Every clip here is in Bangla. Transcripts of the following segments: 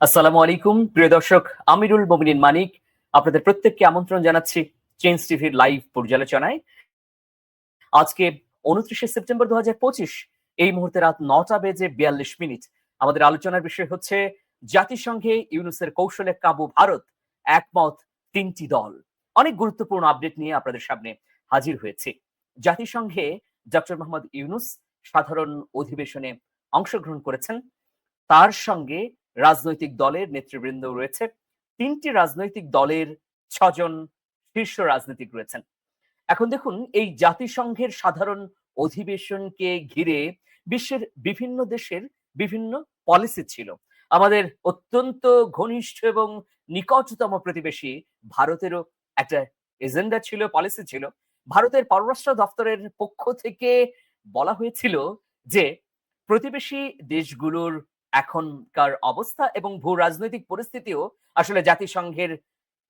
আসসালামু আলাইকুম, প্রিয় দর্শক, আমিরুল মোমিনিন মানিক, আপনাদের প্রত্যেককে আমন্ত্রণ জানাচ্ছি চেঞ্জ টিভির লাইভ পর্যালোচনায় আজকে উনত্রিশে সেপ্টেম্বর দুহাজার পঁচিশ, এই মুহূর্তে রাত নটা বেজে বিয়াল্লিশ মিনিট। আমাদের আলোচনার বিষয় হচ্ছে জাতিসংঘে ইউনুসের কৌশলে কাবু ভারত, একমত তিনটি দল। অনেক গুরুত্বপূর্ণ আপডেট নিয়ে আপনাদের সামনে হাজির হয়েছে। জাতিসংঘে ডক্টর মোহাম্মদ ইউনুস সাধারণ অধিবেশনে অংশগ্রহণ করেছেন। তার সঙ্গে রাজনৈতিক দলের নেতৃবৃন্দ রয়েছে। তিনটি রাজনৈতিক দলের ছজন শীর্ষ রাজনীতিক রয়েছেন। এখন দেখুন, এই জাতিসংঘের সাধারণ অধিবেশনকে ঘিরে বিশ্বের বিভিন্ন দেশের বিভিন্ন পলিসি ছিল। আমাদের অত্যন্ত ঘনিষ্ঠ এবং নিকটতম প্রতিবেশী ভারতেরও একটা এজেন্ডা ছিল, পলিসি ছিল। ভারতের পররাষ্ট্র দপ্তরের পক্ষ থেকে বলা হয়েছিল যে, প্রতিবেশী দেশগুলোর এখনকার অবস্থা এবং ভূ রাজনৈতিক পরিস্থিতিও আসলে জাতিসংঘের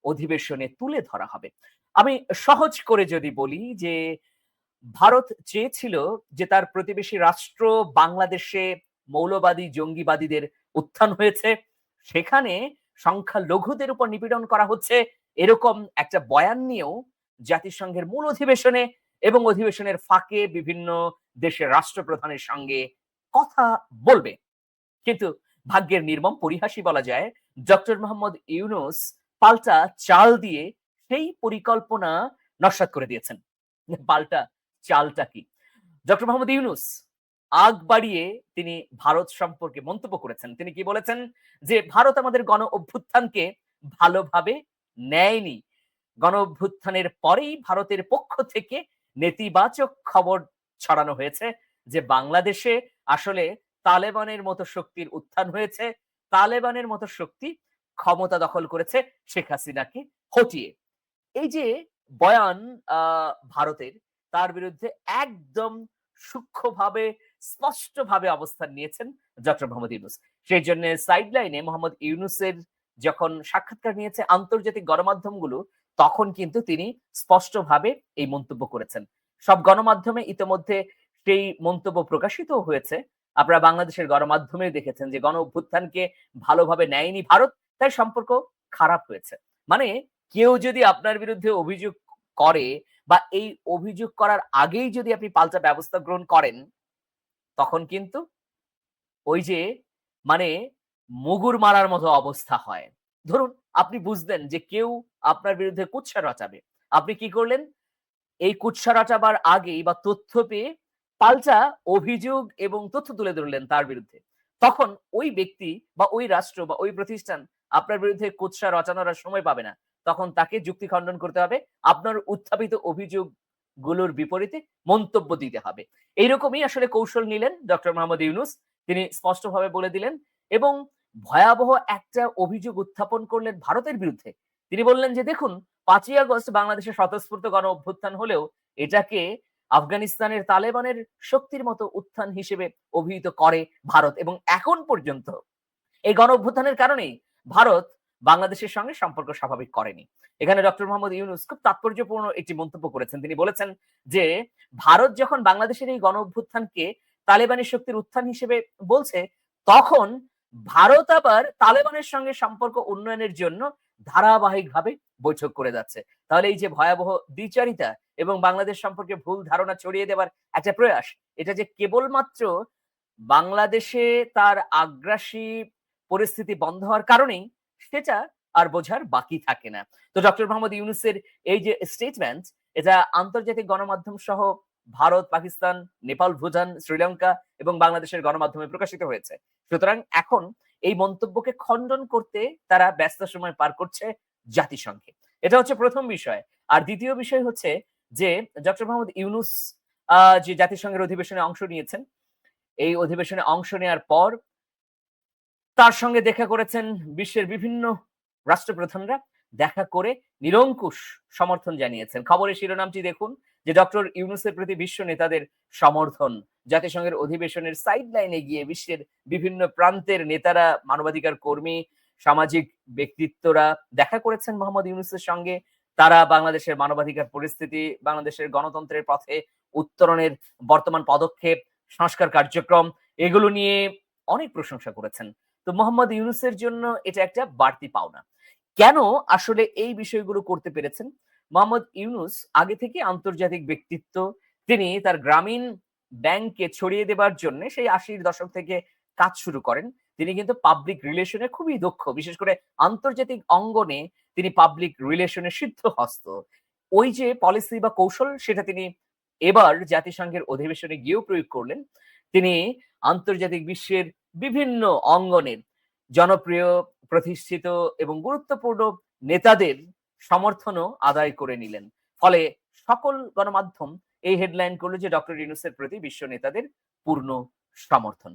অধিবেশনে তুলে ধরা হবে। আমি সহজ করে যদি বলি যে, ভারত চেয়েছিল যে তার প্রতিবেশী রাষ্ট্র বাংলাদেশে মৌলবাদী, জঙ্গিবাদীদের উত্থান হয়েছে, সেখানে সংখ্যালঘুদের উপর নিপীড়ন করা হচ্ছে, এরকম একটা বয়ান নিয়েও জাতিসংঘের মূল অধিবেশনে এবং অধিবেশনের ফাঁকে বিভিন্ন দেশের রাষ্ট্রপ্রধানের সঙ্গে কথা বলবে। কিন্তু ভাগ্যের নির্মম পরিহাসই বলা যায়, ডক্টর মোহাম্মদ ইউনুস পাল্টা চাল দিয়ে সেই পরিকল্পনা নস্বাত করে দিয়েছেন। পাল্টা চালটা কি? ডক্টর মোহাম্মদ ইউনুস আগ বাড়িয়ে তিনি ভারত সম্পর্কে মন্তব্য করেছেন। তিনি কি বলেছেন? যে ভারত আমাদের গণ অভ্যুত্থানকে ভালোভাবে নেয়নি। গণ অভ্যুত্থানের পরেই ভারতের পক্ষ থেকে নেতিবাচক খবর ছড়ানো হয়েছে যে বাংলাদেশে আসলে তালেবানের মতো শক্তির উত্থান হয়েছে, তালেবানের মতো শক্তি ক্ষমতা দখল করেছে শেখ হাসিনাকে হটিয়ে। এই যে বয়ান ভারতের, তার বিরুদ্ধে একদম সূক্ষ্মভাবে, স্পষ্টভাবে অবস্থান নিয়েছেন ডক্টর মোহাম্মদ ইউনুস। সেই জন্য সাইডলাইনে মোহাম্মদ ইউনুসের যখন সাক্ষাৎকার নিয়েছে আন্তর্জাতিক গণমাধ্যমগুলো, তখন কিন্তু তিনি স্পষ্টভাবে এই মন্তব্য করেছেন। সব গণমাধ্যমে ইতিমধ্যে সেই মন্তব্য প্রকাশিত হয়েছে। আপনারা বাংলাদেশের গণমাধ্যমে দেখেছেন যে গণ অভ্যুত্থানকে ভালোভাবে নেয়নি ভারত, তাই সম্পর্ক খারাপ হয়েছে। মানে কেউ যদি আপনার বিরুদ্ধে অভিযোগ করে বা এই অভিযোগ করার আগেই যদি আপনি পাল্টা ব্যবস্থা গ্রহণ করেন, তখন কিন্তু ওই যে মানে মুগুর মারার মতো অবস্থা হয়। ধরুন, আপনি বুঝলেন যে কেউ আপনার বিরুদ্ধে কুৎসা রচাবে। আপনি কি করলেন? এই কুৎসা রচাবার আগেই বা তথ্য পেয়ে পাল্টা অভিযোগ এবং তথ্য তুলে ধরলেন তার বিরুদ্ধে। তখন ওই ব্যক্তি বা ওই রাষ্ট্র বা ওই প্রতিষ্ঠান আপনার বিরুদ্ধে কুৎসা রচানোর সময় পাবে না। তখন তাকে যুক্তি খণ্ডন করতে হবে। আপনার উত্থাপিত অভিযোগগুলোর বিপরীতে মন্তব্য দিতে হবে। এইরকমই আসলে কৌশল নিলেন ডক্টর মোহাম্মদ ইউনুস। তিনি স্পষ্টভাবে বলে দিলেন এবং ভয়াবহ একটা অভিযোগ উত্থাপন করলেন ভারতের বিরুদ্ধে। তিনি বললেন যে, দেখুন, পাঁচই আগস্ট বাংলাদেশে স্বতঃস্ফূর্ত গণ অভ্যুত্থান হলেও এটাকে আফগানিস্তানের তালেবানের শক্তির মতো উত্থান হিসেবে অভিহিত করে ভারত এবং এখন পর্যন্ত। এই গণ অভ্যুত্থানের কারণেই ভারত বাংলাদেশের সঙ্গে সম্পর্ক স্বাভাবিক করেনি। এখানে ডক্টর মোহাম্মদ ইউনুস খুব তাৎপর্যপূর্ণ একটি মন্তব্য করেছেন। তিনি বলেছেন যে, ভারত যখন বাংলাদেশের এই গণ অভ্যুত্থানকে তালেবানের শক্তির উত্থান হিসেবে বলছে, তখন ভারত আবার তালেবানের সঙ্গে সম্পর্ক উন্নয়নের জন্য ধারাবাহিকভাবে বৈঠক করে যাচ্ছে। তাহলে এই যে ভয়াবহ দ্বিচারিতা এবং বাংলাদেশ সম্পর্কে ভুল ধারণা ছড়িয়ে দেওয়ার একটা প্রয়াস, এটা যে কেবলমাত্র বাংলাদেশে তার আগ্রাসী পরিস্থিতি বন্ধ হওয়ার কারণেই, সেটা আর বোঝার বাকি থাকে না। তো ডক্টর মোহাম্মদ ইউনুসের এই যে স্টেটমেন্ট এটা আন্তর্জাতিক গণমাধ্যম সহ ভারত, পাকিস্তান, নেপাল, ভুটান, শ্রীলঙ্কা এবং বাংলাদেশের গণমাধ্যমে প্রকাশিত হয়েছে। সুতরাং এখন এই মন্তব্যকে খণ্ডন করতে তারা ব্যস্ত সময় পার করছে জাতিসংঘে। এটা হচ্ছে প্রথম বিষয়। আর দ্বিতীয় বিষয় হচ্ছে যে ডক্টর মোহাম্মদ ইউনুস যে জাতিসংঘের অধিবেশনে অংশ নিয়েছেন, এই অধিবেশনে অংশ নেওয়ার পর তার সঙ্গে দেখা করেছেন বিশ্বের বিভিন্ন রাষ্ট্রপ্রধানরা, দেখা করে নিরঙ্কুশ সমর্থন জানিয়েছেন। খবরের শিরোনামটি দেখুন, যে ডক্টর ইউনুসের প্রতি বিশ্ব নেতাদের সমর্থন, জাতিসংঘের অধিবেশনের সাইড লাইনে গিয়ে বিশ্বের বিভিন্ন প্রান্তের নেতারা, মানবাধিকার কর্মী সামাজিক ব্যক্তিত্বরা দেখা করেছেন মোহাম্মদ ইউনুসের সঙ্গে। তারা বাংলাদেশের মানবাধিকার পরিস্থিতি, বাংলাদেশের গণতন্ত্রের পথে উত্তরণের বর্তমান পদক্ষেপ, সংস্কার কার্যক্রম, এগুলো নিয়ে অনেক প্রশংসা করেছেন। তো মোহাম্মদ ইউনুসের জন্য এটা একটা বাড়তি পাওনা। কেন আসলে এই বিষয়গুলো করতে পেরেছেন? মোহাম্মদ ইউনুস আগে থেকে আন্তর্জাতিক ব্যক্তিত্ব, তিনি তার গ্রামীণ ব্যাংকে ছড়িয়ে দেবার জন্য সেই আশির দশক থেকে কাজ শুরু করেন। তিনি কিন্তু পাবলিক রিলেশনে খুবই দক্ষ। বিশেষ করে আন্তর্জাতিক অঙ্গনে তিনি পাবলিক রিলেশনে সিদ্ধ হস্ত ওই যে পলিসি বা কৌশল সেটা তিনি এবার জাতিসংঘের অধিবেশনে গিয়েও প্রয়োগ করলেন। তিনি আন্তর্জাতিক বিশ্বের বিভিন্ন অঙ্গনের জনপ্রিয়, প্রতিষ্ঠিত এবং গুরুত্বপূর্ণ নেতাদের সমর্থনও আদায় করে নিলেন। ফলে সকল গণমাধ্যম এই হেডলাইন করল যে ডক্টর ইউনুসের প্রতি বিশ্ব নেতাদের পূর্ণ সমর্থন।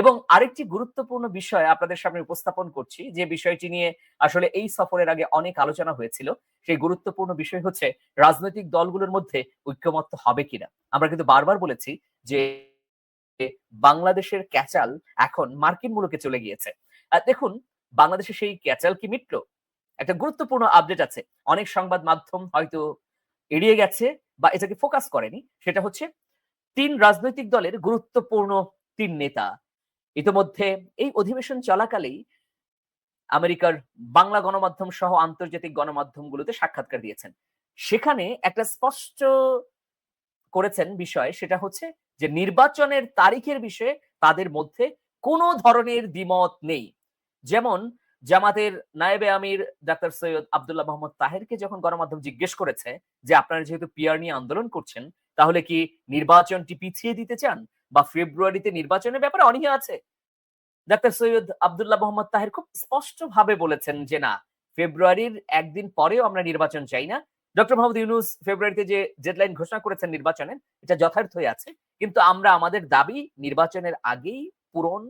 এবং আরেকটি গুরুত্বপূর্ণ বিষয় আপনাদের সামনে উপস্থাপন করছি, যে বিষয়টি নিয়ে আসলে এই সফরের আগে অনেক আলোচনা হয়েছিল, সেই গুরুত্বপূর্ণ বিষয় হচ্ছে রাজনৈতিক দলগুলোর মধ্যে ঐক্যমত্য হবে কিনা। আমরা কিন্তু বারবার বলেছি যে বাংলাদেশের ক্যাচাল এখন মার্কিন মূলকে চলে গিয়েছে। দেখুন, বাংলাদেশে সেই ক্যাচাল কি মিটলো? একটা গুরুত্বপূর্ণ আপডেট আছে। অনেক সংবাদ মাধ্যম হয়তো এড়িয়ে গেছে বা এটাকে ফোকাস করেনি। সেটা হচ্ছে তিন রাজনৈতিক দলের গুরুত্বপূর্ণ তিন নেতা ইতিমধ্যে এই অধিবেশন চলাকালেই আমেরিকার বাংলা গণমাধ্যম সহ আন্তর্জাতিক গণমাধ্যমগুলোতে সাক্ষাৎকার দিয়েছেন। সেখানে একটা স্পষ্ট করেছেন বিষয়, সেটা হচ্ছে যে নির্বাচনের তারিখের বিষয়ে তাদের মধ্যে কোনো ধরনের দ্বিমত নেই। যেমন জামাতের নায়েবে আমির ডাক্তার সৈয়দ আবদুল্লাহ মোহাম্মদ তাহেরকে যখন গণমাধ্যম জিজ্ঞেস করেছে যে, আপনারা যেহেতু পিয়ার নিয়ে আন্দোলন করছেন, তাহলে কি নির্বাচনটি পিছিয়ে দিতে চান? বা ফেব্রুয়ারিতে নির্বাচনের ব্যাপারে অনীহা আছে। ডাক্তার সৈয়দ আবদুল্লাহ মোহাম্মদ তাহের খুব স্পষ্ট ভাবে বলেছেন যে না, ফেব্রুয়ারির একদিন পরেও আমরা নির্বাচন চাই না। ডক্টর মোহাম্মদ ইউনুস ফেব্রুয়ারিতে যে ডেডলাইন ঘোষণা করেছেন নির্বাচনের এটা যথার্থই আছে। কিন্তু আমরা আমাদের দাবি নির্বাচনের আগেই পূরণ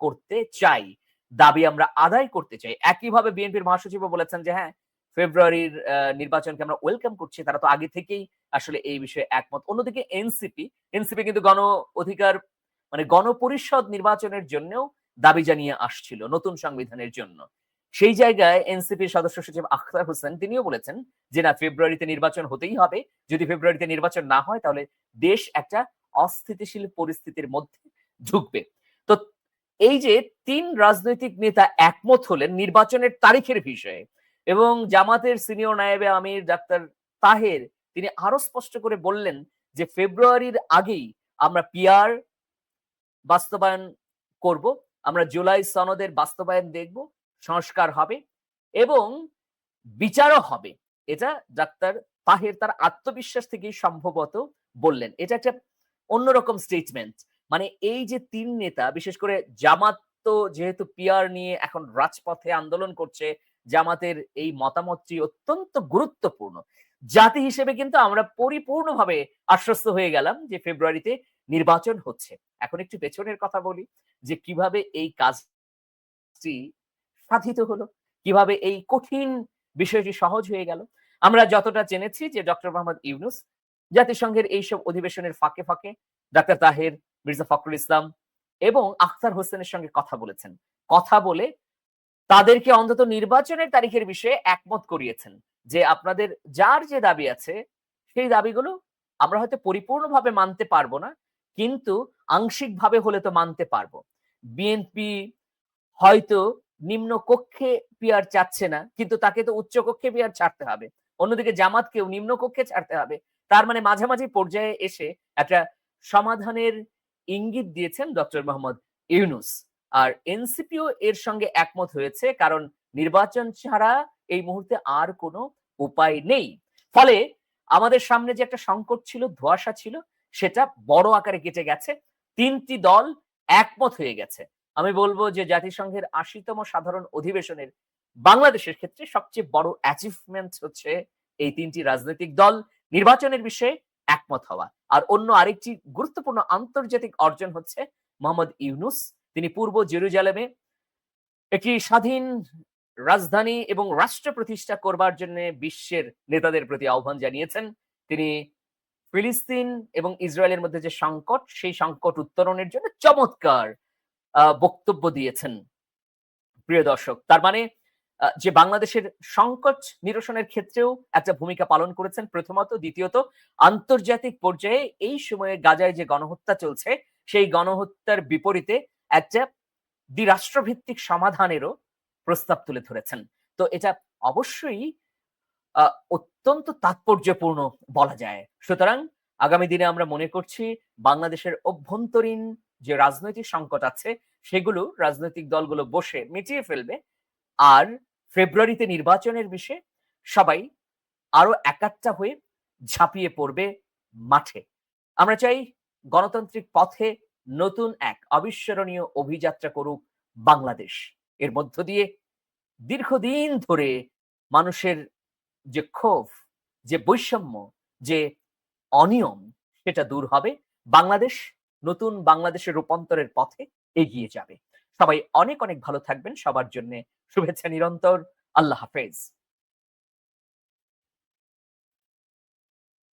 করতে চাই। দাবি আমরা আদায় করতে চাই। একইভাবে বিএনপির মহাসচিবও বলেছেন যে হ্যাঁ ফেব্রুয়ারির নির্বাচনকে আমরা ওয়েলকাম করছি। তারা তো আগে থেকেই আসলে এই বিষয়ে একমত। অন্যদিকে এনসিপি এনসিপি কিন্তু গণ অধিকার মানে গণপরিষদ নির্বাচনের জন্যও দাবি জানিয়ে আসছিল নতুন সংবিধানের জন্য। সেই জায়গায় এনসিপির সদস্য সচিব আখতার হোসেন তিনিও বলেছেন যে, না, ফেব্রুয়ারিতে নির্বাচন হতেই হবে। যদি ফেব্রুয়ারিতে নির্বাচন না হয়, তাহলে দেশ একটা অস্থিতিশীল পরিস্থিতির মধ্যে ঢুকবে। তো এই যে তিন রাজনৈতিক নেতা একমত হলেন নির্বাচনের তারিখের বিষয়ে এবং জামাতের সিনিয়র নায়েবে আমির ডাক্তার তাহের, তিনি আরও স্পষ্ট করে বললেন যে, ফেব্রুয়ারির আগেই আমরা পিয়ার বাস্তবায়ন করব, আমরা জুলাই সনদের বাস্তবায়ন দেখব, সংস্কার হবে এবং বিচারও হবে। এটা ডাক্তার তাহের তার আত্মবিশ্বাস থেকেই সম্ভবত বললেন। এটা একটা অন্যরকম স্টেটমেন্ট মানে এই যে তিন নেতা, বিশেষ করে জামাত তো যেহেতু পিয়ার নিয়ে এখন রাজপথে আন্দোলন করছে জামাতের এই মতামতটি অত্যন্ত গুরুত্বপূর্ণ। জাতি হিসেবে কিন্তু আমরা পরিপূর্ণভাবে আশ্বস্ত হয়ে গেলাম যে ফেব্রুয়ারিতে নির্বাচন হচ্ছে। এখন একটু পেছনের কথা বলি যে কীভাবে এই কাজটি সাধিত হলো, কীভাবে এই কঠিন বিষয়টি সহজ হয়ে গেল। আমরা যতটা জেনেছি যে ডক্টর মোহাম্মদ ইউনুস জাতিসংঘের এইসব অধিবেশনের ফাঁকে ফাঁকে ডাক্তার তাহের, মির্জা ফখরুল ইসলাম এবং আখতার হোসেনের সঙ্গে কথা বলেছেন। কথা বলে তাদেরকে অন্তত নির্বাচনের তারিখের বিষয়ে একমত করিয়েছেন যে আপনাদের যার যে দাবি আছে, সেই দাবিগুলো আমরা হয়তো পরিপূর্ণভাবে মানতে পারব না, কিন্তু আংশিকভাবে হলে তো মানতে পারব। বিএনপি হয়তো নিম্ন কক্ষে পিয়ার চাচ্ছে না, কিন্তু তাকে তো উচ্চ কক্ষে পিয়ার ছাড়তে হবে। অন্যদিকে জামাতকেও নিম্ন কক্ষে ছাড়তে হবে। তার মানে মাঝামাঝি পর্যায়ে এসে একটা সমাধানের ইঙ্গিত দিয়েছেন ডক্টর মোহাম্মদ ইউনুস। আর এনসিপিও এর সঙ্গে একমত হয়েছে, কারণ নির্বাচন ছাড়া এই মুহূর্তে আর কোনো উপায় নেই। ফলে আমাদের সামনে যে একটা সংকট ছিল, ধোয়াশা ছিল, সেটা বড় আকারে কেটে গেছে। তিনটি দল একমত হয়ে গেছে। আমি বলব যে জাতিসংঘের আশিতম সাধারণ অধিবেশনের বাংলাদেশের ক্ষেত্রে সবচেয়ে বড় অ্যাচিভমেন্ট হচ্ছে এই তিনটি রাজনৈতিক দল নির্বাচনের বিষয়ে একমত হওয়া। আর অন্য আরেকটি গুরুত্বপূর্ণ আন্তর্জাতিক অর্জন হচ্ছে মোহাম্মদ ইউনুস। তিনি পূর্ব জেরুজালেমে একটি স্বাধীন রাজধানী এবং রাষ্ট্র প্রতিষ্ঠা করবার জন্য বিশ্বের নেতাদের প্রতি আহ্বান জানিয়েছেন। তিনি ফিলিস্তিন এবং ইসরায়েলের মধ্যে যে সংকট, সেই সংকট উত্তরণের জন্য চমৎকার বক্তব্য দিয়েছেন। প্রিয় দর্শক, তার মানে যে বাংলাদেশের সংকট নিরসনের ক্ষেত্রেও একটা ভূমিকা পালন করেছেন প্রথমত, দ্বিতীয়ত, আন্তর্জাতিক পর্যায়ে এই সময়ে গাজায় যে গণহত্যা চলছে, সেই গণহত্যার বিপরীতে একটা দ্বিরাষ্ট্রভিত্তিক সমাধানেরও প্রস্তাব তুলে ধরেছেন। তো এটা অবশ্যই অত্যন্ত তাৎপর্যপূর্ণ বলা যায়। সুতরাং আগামী দিনে আমরা মনে করছি বাংলাদেশের অভ্যন্তরীণ যে রাজনৈতিক সংকট আছে, সেগুলো রাজনৈতিক দলগুলো বসে মিটিয়ে ফেলবে আর ফেব্রুয়ারিতে নির্বাচনের বিষয়ে সবাই আরও একাত্তা হয়ে ঝাঁপিয়ে পড়বে মাঠে। আমরা চাই গণতান্ত্রিক পথে নতুন এক অবিস্মরণীয় অভিযাত্রা করুক বাংলাদেশ। এর মধ্য দিয়ে দীর্ঘদিন ধরে মানুষের যে ক্ষোভ, যে বৈষম্য, যে অনিয়ম, সেটা দূর হবে। বাংলাদেশ নতুন বাংলাদেশের রূপান্তরের পথে এগিয়ে যাবে। সবাই অনেক অনেক ভালো থাকবেন। সবার জন্য শুভেচ্ছা নিরন্তর। আল্লাহ হাফেজ।